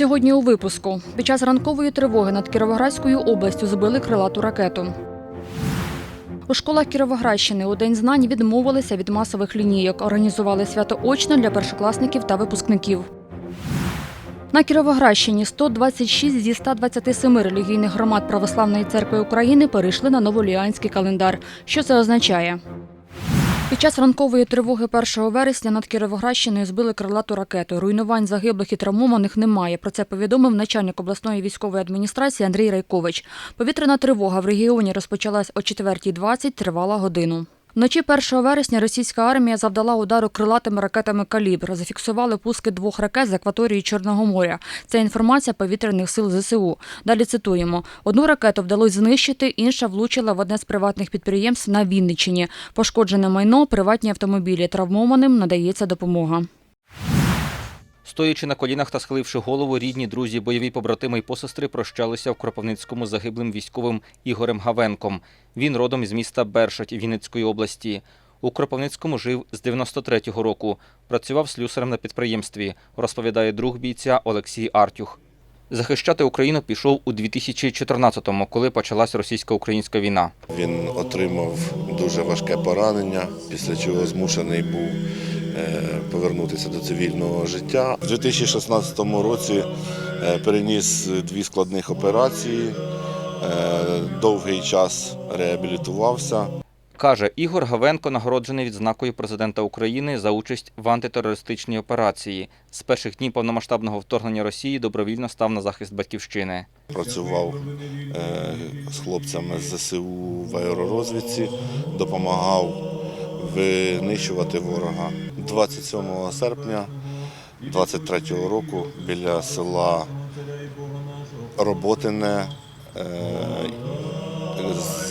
Сьогодні у випуску під час ранкової тривоги над Кіровоградською областю збили крилату ракету. У школах Кіровоградщини у День знань відмовилися від масових лінійок, організували свято очно для першокласників та випускників. На Кіровоградщині 126 зі 127 релігійних громад Православної церкви України перейшли на новоліанський календар. Що це означає? Під час ранкової тривоги 1 вересня над Кіровоградщиною збили крилату ракету. Руйнувань загиблих і травмованих немає. Про це повідомив начальник обласної військової адміністрації Андрій Райкович. Повітряна тривога в регіоні розпочалась о 4.20, тривала годину. Вночі 1 вересня російська армія завдала удару крилатими ракетами «Калібр». Зафіксували пуски двох ракет з акваторії Чорного моря. Це інформація повітряних сил ЗСУ. Далі цитуємо. Одну ракету вдалося знищити, інша влучила в одне з приватних підприємств на Вінниччині. Пошкоджене майно, приватні автомобілі. Травмованим надається допомога. Стоячи на колінах та схиливши голову, рідні, друзі, бойові побратими і посестри прощалися в Кропивницькому загиблим військовим Ігорем Гавенком. Він родом із міста Бершать Вінницької області. У Кропивницькому жив з 93-го року. Працював слюсарем на підприємстві, розповідає друг бійця Олексій Артюх. Захищати Україну пішов у 2014-му, коли почалась російсько-українська війна. Він отримав дуже важке поранення, після чого змушений був повернутися до цивільного життя. У 2016 році е, переніс дві складних операції, е, довгий час реабілітувався. Каже, Ігор Гавенко нагороджений відзнакою президента України за участь в антитерористичній операції. З перших днів повномасштабного вторгнення Росії добровільно став на захист батьківщини. Працював е, з хлопцями з ЗСУ в аеророзвідці, допомагав винищувати ворога. 27 серпня 23 року біля села Роботине е,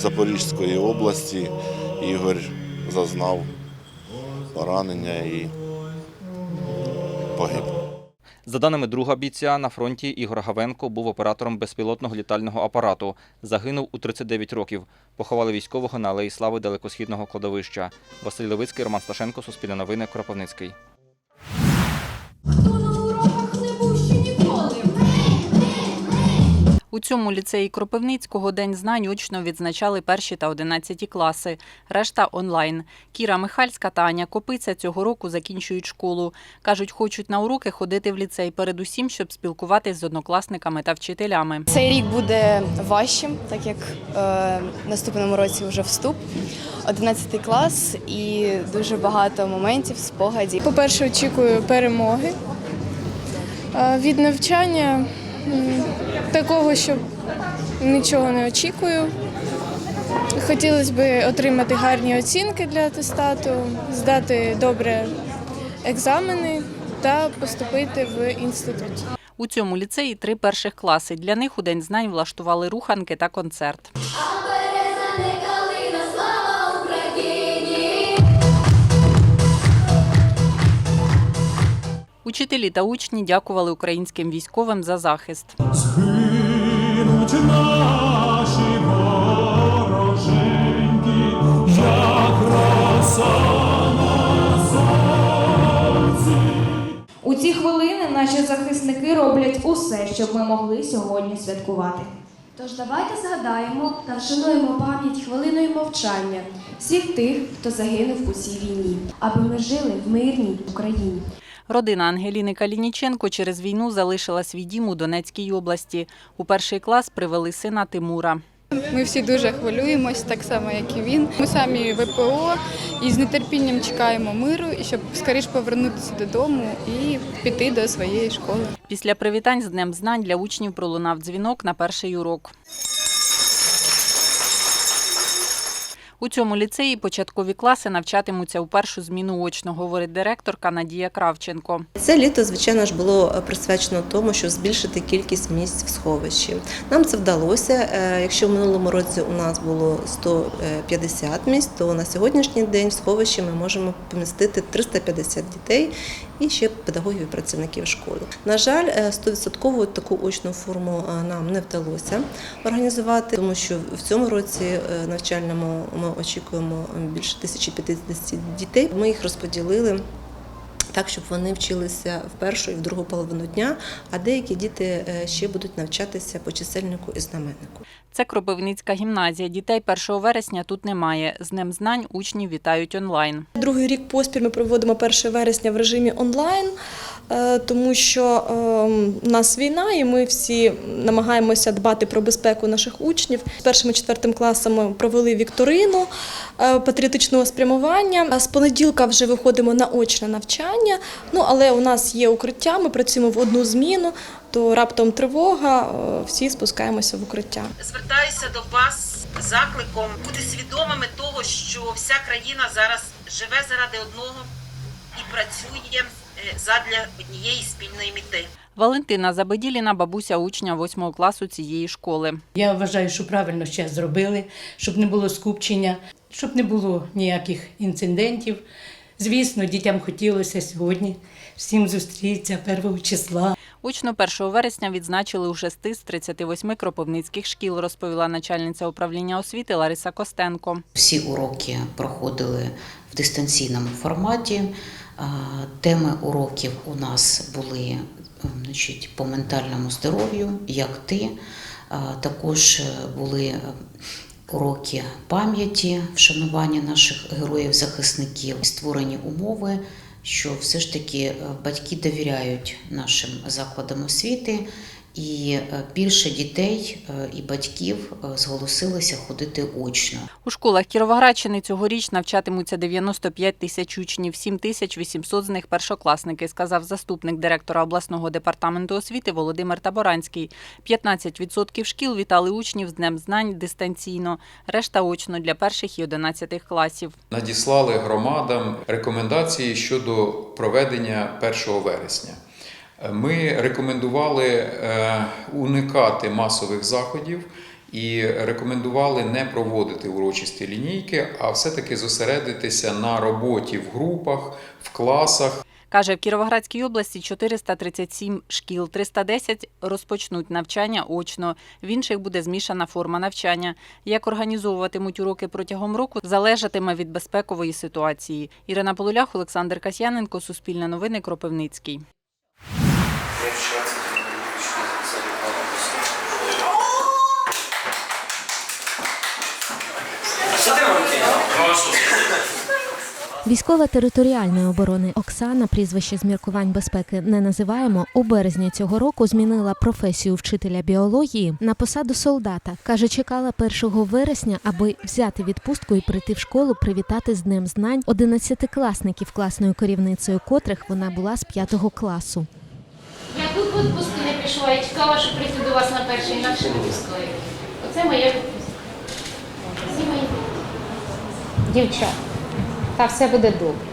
Запорізької області Ігор зазнав поранення і погиб. За даними друга бійця, на фронті Ігор Гавенко був оператором безпілотного літального апарату. Загинув у 39 років. Поховали військового на Алеї Слави далекосхідного кладовища. Василь Левицький, Роман Сташенко, Суспільне новини, Кропивницький. У цьому ліцеї Кропивницького День знань очно відзначали перші та одинадцяті класи. Решта онлайн. Кіра Михальська та Аня Копиця цього року закінчують школу. Кажуть, хочуть на уроки ходити в ліцей, передусім, щоб спілкуватись з однокласниками та вчителями. Цей рік буде важчим, так як е, в наступному році вже вступ, 11 клас і дуже багато моментів, спогадів. По-перше, очікую перемоги. Від навчання такого, що нічого не очікую. Хотілося б отримати гарні оцінки для атестату, здати добре екзамени та поступити в інститут. У цьому ліцеї три перших класи. Для них у День знань влаштували руханки та концерт. Учителі та учні дякували українським військовим за захист. Згинуть наші вороженьки, як роса на сонці. У ці хвилини наші захисники роблять усе, щоб ми могли сьогодні святкувати. Тож давайте згадаємо та вшануємо пам'ять хвилиною мовчання всіх тих, хто загинув у цій війні, аби ми жили в мирній Україні. Родина Ангеліни Калініченко через війну залишила свій дім у Донецькій області. У перший клас привели сина Тимура. Ми всі дуже хвилюємось, так само, як і він. Ми самі ВПО і з нетерпінням чекаємо миру, і щоб скоріш повернутися додому і піти до своєї школи. Після привітань з Днем знань для учнів пролунав дзвінок на перший урок. У цьому ліцеї початкові класи навчатимуться у першу зміну очно, говорить директорка Надія Кравченко. Це літо, звичайно ж, було присвячено тому, щоб збільшити кількість місць в сховищі. Нам це вдалося. Е, Якщо в минулому році у нас було 150 місць, то на сьогоднішній день в сховищі ми можемо помістити 350 дітей і ще педагогів і працівників школи. На жаль, е, 100% таку очну форму е, нам не вдалося організувати, тому що в цьому році е, навчальному ми очікуємо більше 1050 дітей. Ми їх розподілили Так, щоб вони вчилися в першу і в другу половину дня, а деякі діти е, ще будуть навчатися по чисельнику і знаменнику. Це Кропивницька гімназія. Дітей 1 вересня тут немає. З Днем знань учнів вітають онлайн. Другий рік поспіль ми проводимо 1 вересня в режимі онлайн, е, тому що е, у нас війна, і ми всі намагаємося дбати про безпеку наших учнів. З першим і четвертим класом провели вікторину е, патріотичного спрямування. А З понеділка вже виходимо на очне навчання. Ну але у нас є укриття. Ми працюємо в одну зміну. То раптом тривога, е, всі спускаємося в укриття. звертаюся до вас з закликом бути свідомими того, що вся країна зараз живе заради одного і працює е, задля однієї спільної мети. Валентина Забеділіна, бабуся учня 8 класу цієї школи. Я вважаю, що правильно ще зробили, щоб не було скупчення, щоб не було ніяких інцидентів. Звісно, дітям хотілося сьогодні всім зустрітися 1 числа. Учну 1 вересня відзначили у 6 з 38 кропивницьких шкіл, розповіла начальниця управління освіти Лариса Костенко. Всі уроки проходили в дистанційному форматі. Теми уроків у нас були е, значить, по ментальному здоров'ю, як ти. Також були уроки пам'яті, вшанування наших героїв-захисників, створені умови, що все ж таки е, батьки довіряють нашим закладам освіти, і е, більше дітей е, і батьків е, зголосилися ходити очно. У школах Кіровоградщини цьогоріч навчатимуться 95 тисяч учнів, 7 тисяч 800 з них першокласники, сказав заступник директора обласного департаменту освіти Володимир Таборанський. 15% шкіл вітали учнів з Днем знань дистанційно, решта очно для перших і 11 класів. надіслали громадам рекомендації щодо проведення 1 вересня. Ми рекомендували е, уникати масових заходів і рекомендували не проводити урочисті лінійки, а все-таки зосередитися на роботі в групах, в класах. Каже, в Кіровоградській області 437 шкіл, 310 розпочнуть навчання очно. В інших буде змішана форма навчання. Як організовуватимуть уроки протягом року, залежатиме від безпекової ситуації. Ірина Полулях, Олександр Касьяненко, Суспільне новини, Кропивницький. Військова територіальної оборони Оксана, прізвище з міркувань безпеки не називаємо. У березні цього року змінила професію вчителя біології на посаду солдата. каже, чекала 1 вересня, аби взяти відпустку і прийти в школу, привітати з днем знань 11-класників, класною керівницею котрих вона була з 5 класу. Я тут в відпустку не пішла і чекала, щоб прийти до вас на перший, інакше не пускаю. Оце моя відпустка. Всі мої Дівчата, та все буде добре.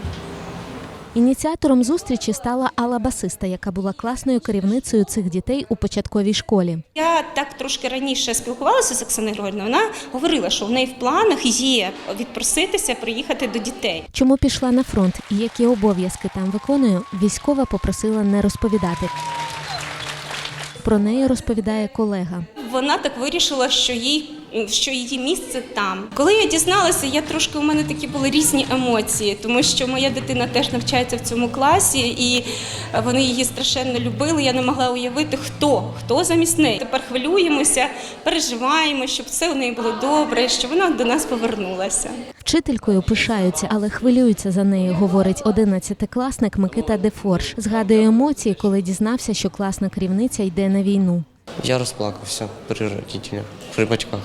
Ініціатором зустрічі стала Алла Басиста, яка була класною керівницею цих дітей у початковій школі. Я так трошки раніше спілкувалася з Оксаною Григорівною. Вона говорила, що в неї в планах є відпроситися, приїхати до дітей. Чому пішла на фронт і які обов'язки там виконує, військова попросила не розповідати. Про неї розповідає колега. Вона так вирішила, що їй що її місце там. Коли я дізналася, я трошки у мене такі були різні емоції, тому що моя дитина теж навчається в цьому класі, і вони її страшенно любили. Я не могла уявити, хто хто замість неї. Тепер хвилюємося, переживаємо, щоб все у неї було добре, щоб вона до нас повернулася. Вчителькою пишаються, але хвилюються за нею, говорить одинадцятикласник Микита Дефорж. Згадує емоції, коли дізнався, що класна керівниця йде на війну. Я розплакався при родителях, при батьках.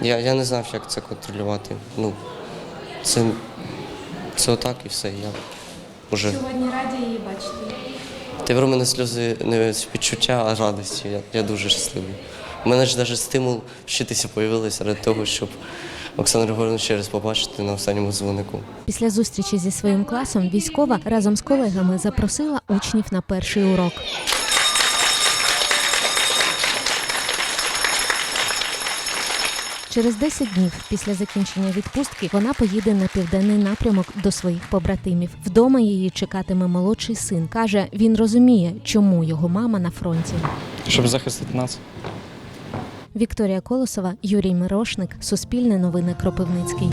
Я, я не знав, як це контролювати. Ну, це, це отак і все. Я вже... Сьогодні раді її бачити. Тепер у мене сльози не співчуття, а радості. Я, я дуже щасливий. У мене ж навіть стимул вчитися з'явився ради того, щоб Оксану Григорівну ще раз побачити на останньому дзвонику. Після зустрічі зі своїм класом військова разом з колегами запросила учнів на перший урок. Через 10 днів після закінчення відпустки вона поїде на південний напрямок до своїх побратимів. Вдома її чекатиме молодший син. каже, він розуміє, чому його мама на фронті. Щоб захистити нас. Вікторія Колосова, Юрій Мирошник, Суспільне новини Кропивницький.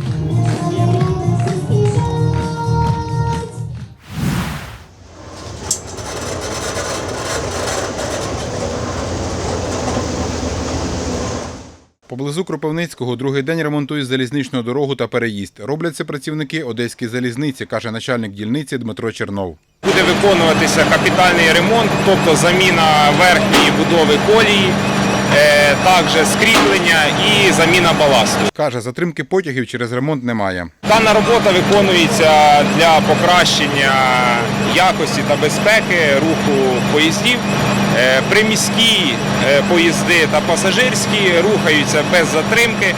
Поблизу Кропивницького другий день ремонтують залізничну дорогу та переїзд. Роблять це працівники Одеської залізниці, каже начальник дільниці Дмитро Чернов. Буде виконуватися капітальний ремонт, тобто заміна верхньої будови колії, е, також скріплення і заміна баласту. Каже, затримки потягів через ремонт немає. Дана робота виконується для покращення якості та безпеки руху поїздів. Е, Приміські е, поїзди та пасажирські рухаються без затримки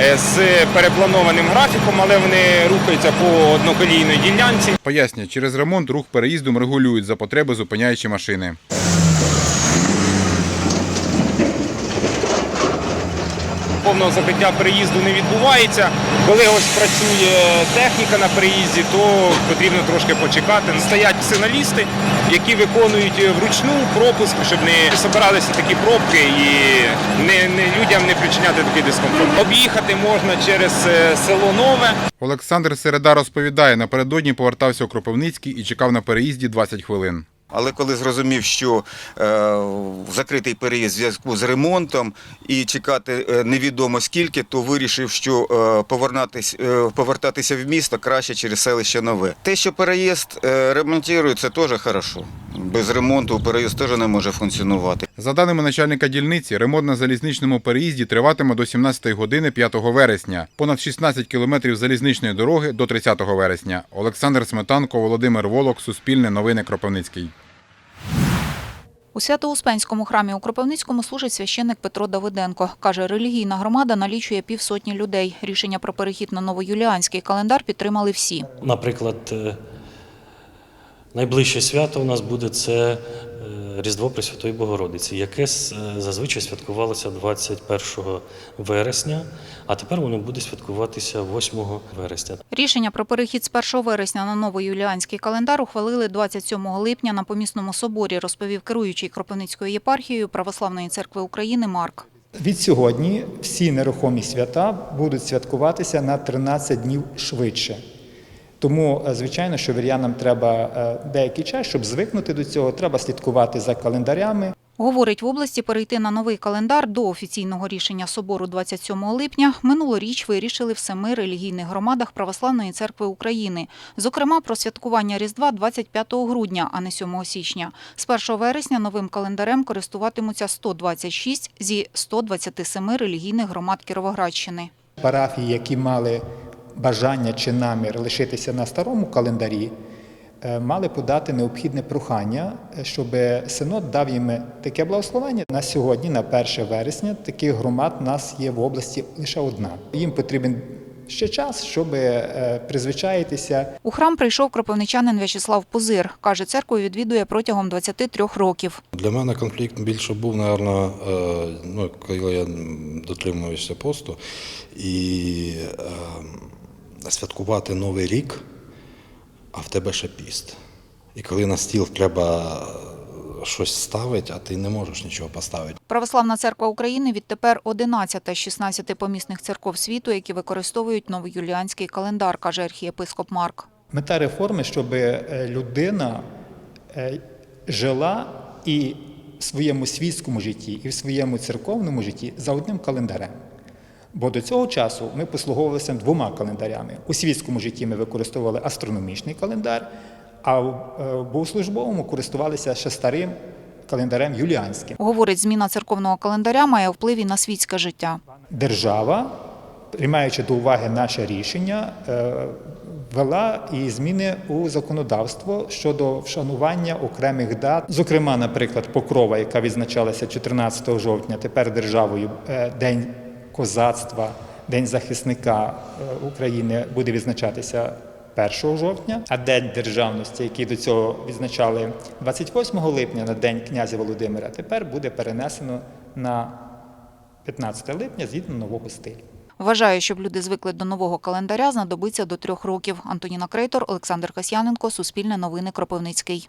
е, з перепланованим графіком, але вони рухаються по одноколійній ділянці. Пояснює, через ремонт рух переїздом регулюють за потреби, зупиняючи машини. Повного закриття переїзду не відбувається. Коли ось працює техніка на переїзді, то потрібно трошки почекати. Стоять сигналісти, які виконують вручну пропуск, щоб не збиралися такі пробки і не, не людям не причиняти такий дискомфорт. Об'їхати можна через е, село Нове. Олександр Середа розповідає, напередодні повертався у Кропивницький і чекав на переїзді 20 хвилин. Але коли зрозумів, що е, закритий переїзд в зв'язку з ремонтом і чекати е, невідомо скільки, то вирішив, що е, е, повертатися в місто краще через селище Нове. Те, що переїзд е, ремонтують, це теж хорошо. Без ремонту переїзд теж не може функціонувати. За даними начальника дільниці, ремонт на залізничному переїзді триватиме до 17 години 5 вересня. Понад 16 кілометрів залізничної дороги до 30 вересня. Олександр Сметанко, Володимир Волок, Суспільне новини Кропивницький. У Свято-Успенському храмі у Кропивницькому служить священник Петро Давиденко. Каже, релігійна громада налічує півсотні людей. Рішення про перехід на новоюліанський календар підтримали всі. Наприклад, е, найближче свято у нас буде це Різдво Пресвятої Богородиці, яке е, зазвичай святкувалося 21 вересня, а тепер воно буде святкуватися 8 вересня. Рішення про перехід з 1 вересня на новоюліанський календар ухвалили 27 липня на помісному соборі, розповів керуючий Кропивницькою єпархією Православної церкви України Марк. Від сьогодні всі нерухомі свята будуть святкуватися на 13 днів швидше. Тому, е, звичайно, що вірянам треба е, деякий час, щоб звикнути до цього, треба слідкувати за календарями. Говорить, в області перейти на новий календар до офіційного рішення собору 27 липня минулоріч вирішили в семи релігійних громадах Православної церкви України. Зокрема, про святкування Різдва 25 грудня, а не 7 січня. З 1 вересня новим календарем користуватимуться 126 зі 127 релігійних громад Кіровоградщини. Парафії, які мали бажання чи намір лишитися на старому календарі, е, мали подати необхідне прохання, е, щоб синод дав їм таке благословення. На сьогодні, на 1 вересня, таких громад у нас є в області лише одна. Їм потрібен ще час, щоб е, призвичаїтися У храм прийшов кропивничанин В'ячеслав Пузир. Каже, церкву відвідує протягом 23 років. Для мене конфлікт більше був, напевно, ну, коли я дотримуюся посту, і е, святкувати Новий рік, а в тебе ще піст. І коли на стіл треба щось ставити, а ти не можеш нічого поставити. Православна церква України відтепер 11 з 16 помісних церков світу, які використовують новоюліанський календар, каже архієпископ Марк. Мета реформи, щоб е, людина е, жила і в своєму світському житті, і в своєму церковному житті за одним календарем. Бо до цього часу ми послуговувалися двома календарями. У світському житті ми використовували астрономічний календар, а в е, богослужбовому користувалися ще старим календарем юліанським. Говорить, зміна церковного календаря має вплив і на світське життя. Держава, приймаючи до уваги наше рішення, е, ввела і зміни у законодавство щодо вшанування окремих дат. Зокрема, наприклад, Покрова, яка відзначалася 14 жовтня, тепер державою е, День козацтва, День захисника е, України буде відзначатися 1 жовтня, а День державності, який до цього відзначали 28 липня на День князя Володимира, тепер буде перенесено на 15 липня згідно нового стилю. Вважає, щоб люди звикли до нового календаря, знадобиться до трьох років. Антоніна Крейтор, Олександр Касьяненко, Суспільне новини Кропивницький.